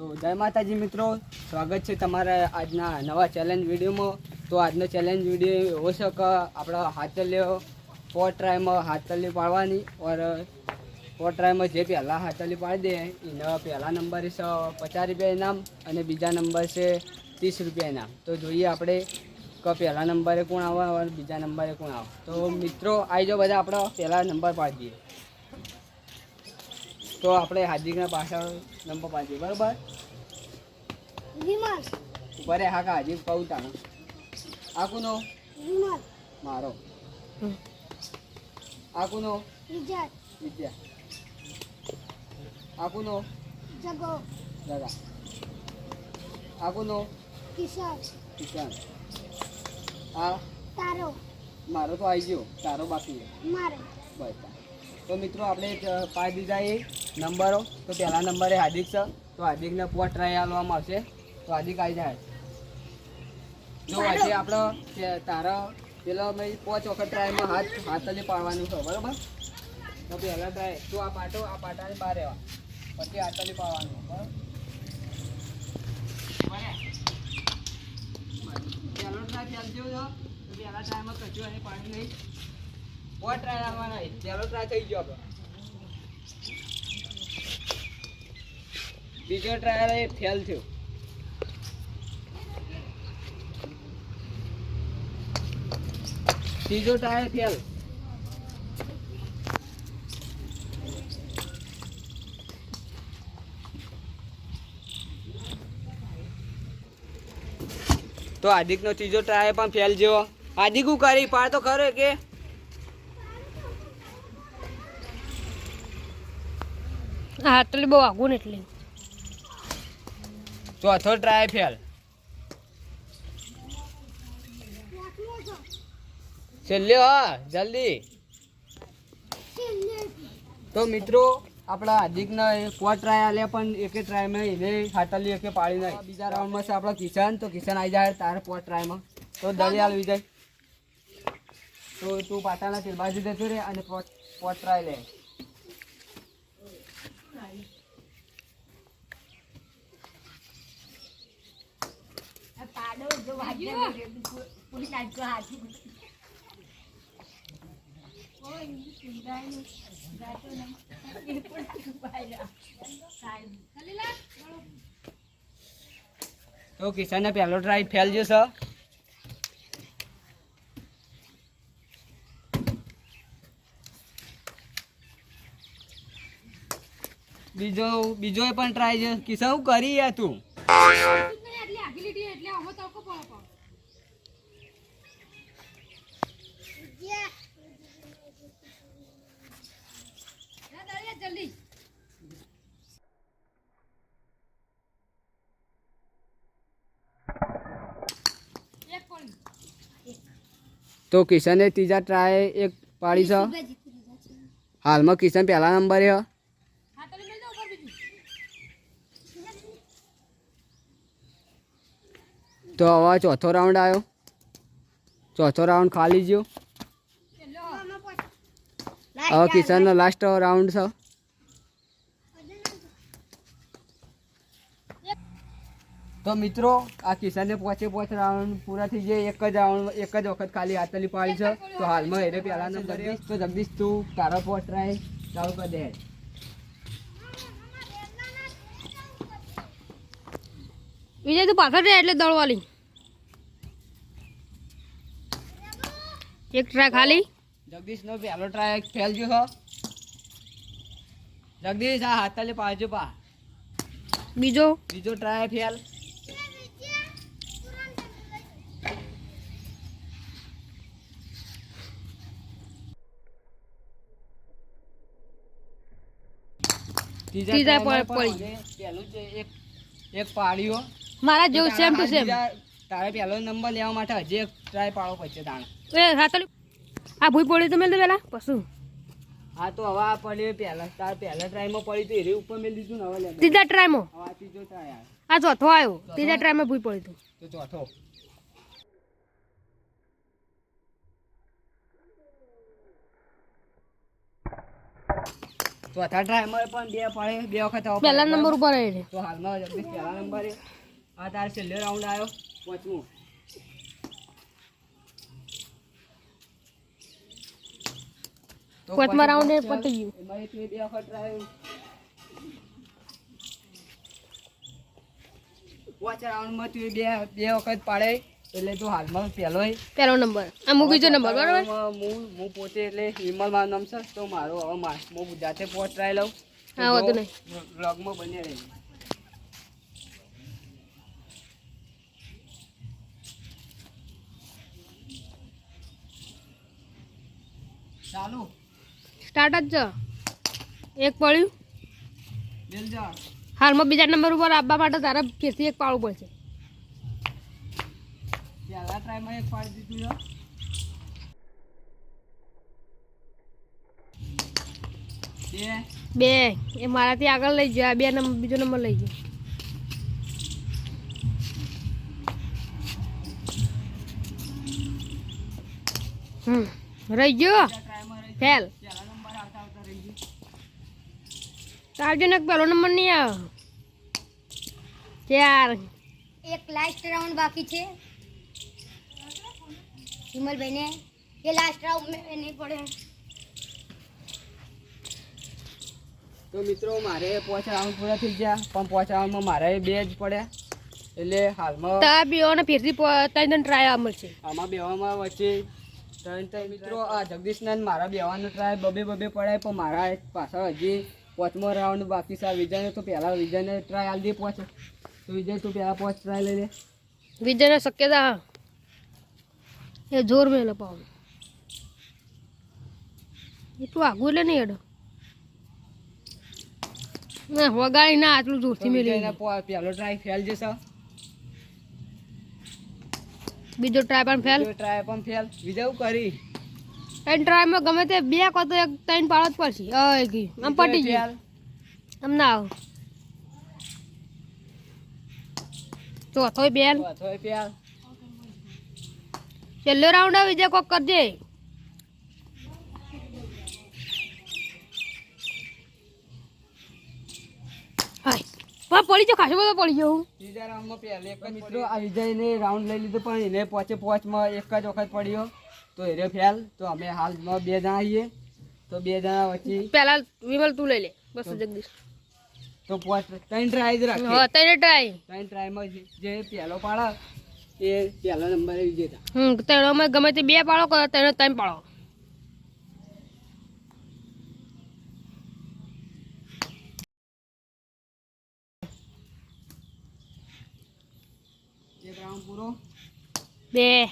તો જય માતાજી મિત્રો, સ્વાગત છે તમારા આજના નવા ચેલેન્જ વિડીયોમાં. તો આજનો ચેલેન્જ વીડિયો એવો છે કે આપણા હાથલીઓ ફોર ટ્રાયમાં હાથલી પાડવાની ઓર ફોર ટ્રાયમાં જે પહેલાં હાથલી પાડી દે, એના પહેલા નંબર છે પચાસ રૂપિયા ઇનામ અને બીજા નંબર છે ત્રીસ રૂપિયા ઇનામ. તો જોઈએ આપણે કે પહેલા નંબરે કોણ આવે બીજા નંબરે કોણ આવે. તો મિત્રો આવી જાઓ બધા આપણા પહેલા નંબર પાડી દઈએ. તો આપણે હાર્દિકના પાછળ નંબર પાડીએ બરાબર? બરે હા કા હાર્દિક કહું તાણે. આ કોનો મારો. આ કોનો વિજય. વિદ્યા આ કોનો જગો. જગા. આ કોનો કિશોર કિશન. આ તારો. મારો તો આવી ગયો. તારો બાકી. મારો. બસ. તો મિત્રો આપણે પાંચ દીધા એ નંબરો. તો પહેલા નંબરે હાર્દિક છે તો હાર્દિકને પોટ ટ્રાય આલવામાં આવશે. તો હાર્દિક આવી જાય. જો આજે આપણો તારો પેલા મેં પાંચ વખત ટ્રાયમાં હાથ હાથ જ પાડવાનું છે બરાબર? તો પહેલાં ટ્રાય તું આ પાટો આ પાટાની બહાર રહેવા. પછી હાથથી પાડવાનું બરાબર? પહેલો ટ્રાય ફેલ જેવો તો પહેલા ટ્રાયમાં કચું અને પાણી નહીં પોટ ટ્રાય આવવાના પહેલો ટ્રાય થઈ ગયો આપણો? બીજો ટ્રાયલ એ ફેલ થયો. ત્રીજો ટ્રાયલ ફેલ તો હાર્દિકનો ત્રીજો ટ્રાય પણ ફેલ જેવો હાર્દિક હું કરી? પાડ તો ખરો કે? હા, એટલે બહુ આગું ને એટલે. ચોથો ટ્રાય ફેલ છેલ્લે હા, જલ્દી. તો મિત્રો, આપણા હાર્દિકના કો ટ્રાય આલ્યા પણ એકે ટ્રાયમાં એને હાટલી એકે પાડી નાખી. બીજા રાઉન્ડમાં છે આપણા કિશન, તો કિશન આવી જાય તારે કો ટ્રાયમાં તો દરિયાલ વિજય. તો તું પાટાના તેલ બાજુ રે અને પોટ ટ્રાય લે. તો કિશનને પહેલો ટ્રાય ફેલ સર બીજો બીજો પણ ટ્રાય છે. કિશન શું કરી યા તું? તો કિશને ત્રીજા ટ્રાય એક પાડી છે. હાલમાં કિશન પહેલા નંબરે છે. તો હવે ચોથો રાઉન્ડ આવ્યો. ચોથો રાઉન્ડ ખાલી ગયો હવે કિશનનો લાસ્ટ રાઉન્ડ છે. તો મિત્રો આ કિશનને પોચે પોચ રાઉન્ડ પૂરા થઈ જાય. એક જ રાઉન્ડ એક જ વખત ખાલી હાથલી પાડી છે. તો હાલમાં એને પહેલા નંબર તો જગદીશ તું તારો પોચ ટ્રાય ચાલુ કરી દે. વિજય તું પાછળ રહે એટલે દળવાલી. એક ટ્રાય ખાલી. જગદીશનો પહેલો ટ્રાય ફેલ ગયો જગદીશ આ હાથલી પાડજો પા. બીજો. બીજો ટ્રાય ફેલ ત્રીજા પર પડી. પહેલું એક એક પાડ્યો મારા જેવું સેમ ટુ સેમ તારે પહેલો નંબર લેવા માટે હજી એક ટ્રાય પાડો પડશે તાણે એ હાથલી આ ભૂઈ પડી તો મેલ દે પેલા? પશુ. હા તો હવે આ પડી પહેલા તાર પહેલા ટ્રાયમાં પડી તો એરી ઉપર મેલ દીધું ને હવે લે ત્રીજા ટ્રાયમાં? હવે ત્રીજો ટ્રાય આ ચોથો આવ્યો. ત્રીજા ટ્રાયમાં ભૂઈ પડી તો ચોથો. ચોથા ટ્રાયમાં પણ બે પડે બે વખત પહેલા નંબર ઉપર આવી તો હાલમાં જગદીશ પહેલા નંબરે આ તારે છેલ્લો રાઉન્ડ આવ્યો. પાંચમું. પાંચમા પછી round એ ચાલ, પતી ગયું. એમાં બે વખત try પાંચ રાઉન્ડમાં તું બે બે વખત પાડે. એટલે તો હાલમાં પહેલો પહેલો નંબર. આ હું બીજો નંબર બરાબર? હું હું પોતે એટલે વિમલ મારું નામ છે તો મારો હવે હું જાતે પોત લઉં. હા, વધુ નહીં. બ્લોગમાં બની રહી ચાલુ. સ્ટાર્ટ જ એક પડ્યું. હાલમાં બીજા નંબર ઉપર આવવા માટે તારે ફેરથી એક પાળું પડશે. ટ્રાયમાં પાડી દીધું છે બે. એ મારાથી આગળ લઈ જાય બે નંબર બીજો નંબર લઈ જાય હમ. રહી ગયો? ફેલ. ચાલજો ને પહેલો નંબર નહીં આવ્યો ચાર. એક લાસ્ટ રાઉન્ડ બાકી છે. વિમલભાઈને એ લાસ્ટ રાઉન્ડ નહીં પડે. તો મિત્રો મારે પાંચ રાઉન્ડ પૂરા થઈ ગયા પણ પાંચ રાઉન્ડમાં મારે બે જ પડ્યા. એટલે હાલમાં તા બેવાના ફેરથી ત્રણ ત્રણ ટ્રાય મળશે. આમાં બેવામાં વચ્ચે ત્રણ ત્રણ મિત્રો આ જગદીશના ને મારા બેવાનો ટ્રાય બબે બબે પડાય પણ મારા પાછળ હજી પાંચમો રાઉન્ડ બાકી છે. વિજયને તો પહેલા વિજયને ટ્રાય હાલ દે પાંચ. તો વિજય તું પહેલાં પાંચ ટ્રાય લઈ લે. વિજયને શક્યતા એ જોર મેલો પાવ. એટલું આગું એટલે નહીં અડો ના વગાડી ના આટલું તો જોરથી મેલી વિજયને પ- ટ્રાય ફેલ જશે. બીજો ટ્રાય પણ ફેલ ટ્રાય પણ ફેલ એવું કરી. ત્રણ ટ્રાયમાં ગમે તે બે કો તો એક ત્રણ પાડો જ પડશે. અય ગઈ આમ પટી ગયું. આમ ના આવ. ચોથો બેન ચોથોય ફેલ છેલ્લો રાઉન્ડ આવી જાય કોક કરજે. પણ પડી જો ખાસો બધો પડી ગયો. બીજા રાઉન્ડમાં પહેલે એક જ મિત્રો આ વિજયને રાઉન્ડ લઈ લીધો પણ એને પોચે પોચમાં એક જ વખત પડ્યો. તો એરે ફેલ તો અમે હાલમાં બે જણા આવીએ તો બે જણા વચ્ચે પેલા વિમલ તું લઈ લે. બસ જગદીશ. તો પોચ ત્રણ ટ્રાય જ રાખ હા ત્રણ ટ્રાય ત્રણ ટ્રાયમાં જે પહેલો પાડે એ પહેલો નંબરે વિજેતા હમ ગમે તે બે પાડો કરો તેને ત્રણ પાડો. પૂરો. બે.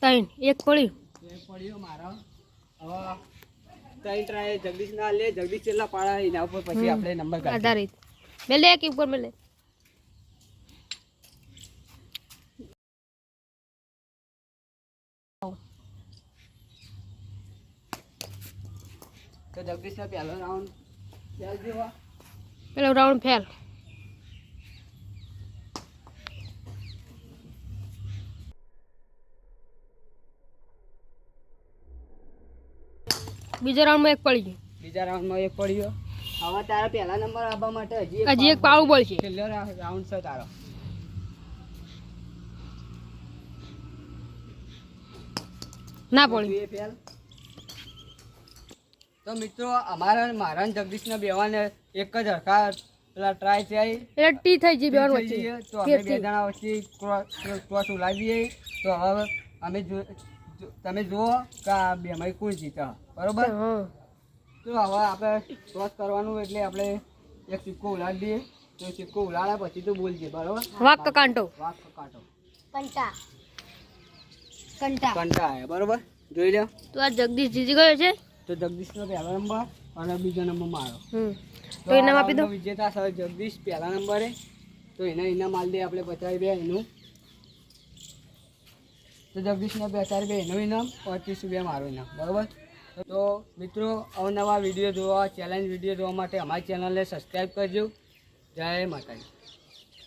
ત્રણ એક પડ્યું એક પડ્યો મારો. ત્રણ ટ્રાય જગદીશ ના લે જગદીશ છેલ્લા પાડા એના ઉપર પછી આપણે નંબર કાઢ આધારિત. મેલે એક ઉપર મેલે તો જગદીશ ના પહેલો રાઉન્ડ પેલો રાઉન્ડ ફેલ બીજા રાઉન્ડમાં એક પડી ગયો. બીજા રાઉન્ડમાં એક પડ્યો. હવે તારા પહેલા નંબર આવવા માટે હજી હજી એક પાડવું પડશે. છેલ્લો રાઉન્ડ છે તારો. ના પડી. તો મિત્રો અમારા મારા ને જગદીશના બેવાને એક જ હરખા પેલા ટ્રાય છે એટલે ટી થઈ ગઈ થઈ વચ્ચે. તો અમે બે જણા વચ્ચે ક્રોસ ઉલાવીએ. તો હવે અમે તમે જુઓ કે આ બેમાં કોણ જીતે. બરોબર? હા. તો હવે આપણે ટોસ કરવાનું એટલે આપણે એક સિક્કો ઉલાડી દઈએ. તો સિક્કો ઉલાડ્યા પછી તો બોલજે બરોબર? વાક કાંટો? વાક કાંટો? કંટા. કંટા. કંટા હે બરોબર? જોઈ લો તો આ જગદીશ જીતી ગયો છે? તો જગદીશનો પહેલો નંબર અને બીજો નંબર મારો. હમ. તો ઇનામ આપી દો. વિજેતા સર જગદીશ પહેલા નંબરે તો એને ઇનામ આલ દે આપણે પચાવી દે એનું. તો જગદીશને પચાવી બે એનું ઇનામ પચીસ રૂપિયા મારું ઇનામ બરોબર? તો મિત્રો, અવનવા વીડિયો જોવા ચેલેન્જ વીડિયો જોવા માટે અમારી ચેનલને સબસ્ક્રાઈબ કરજો. જય માતાજી.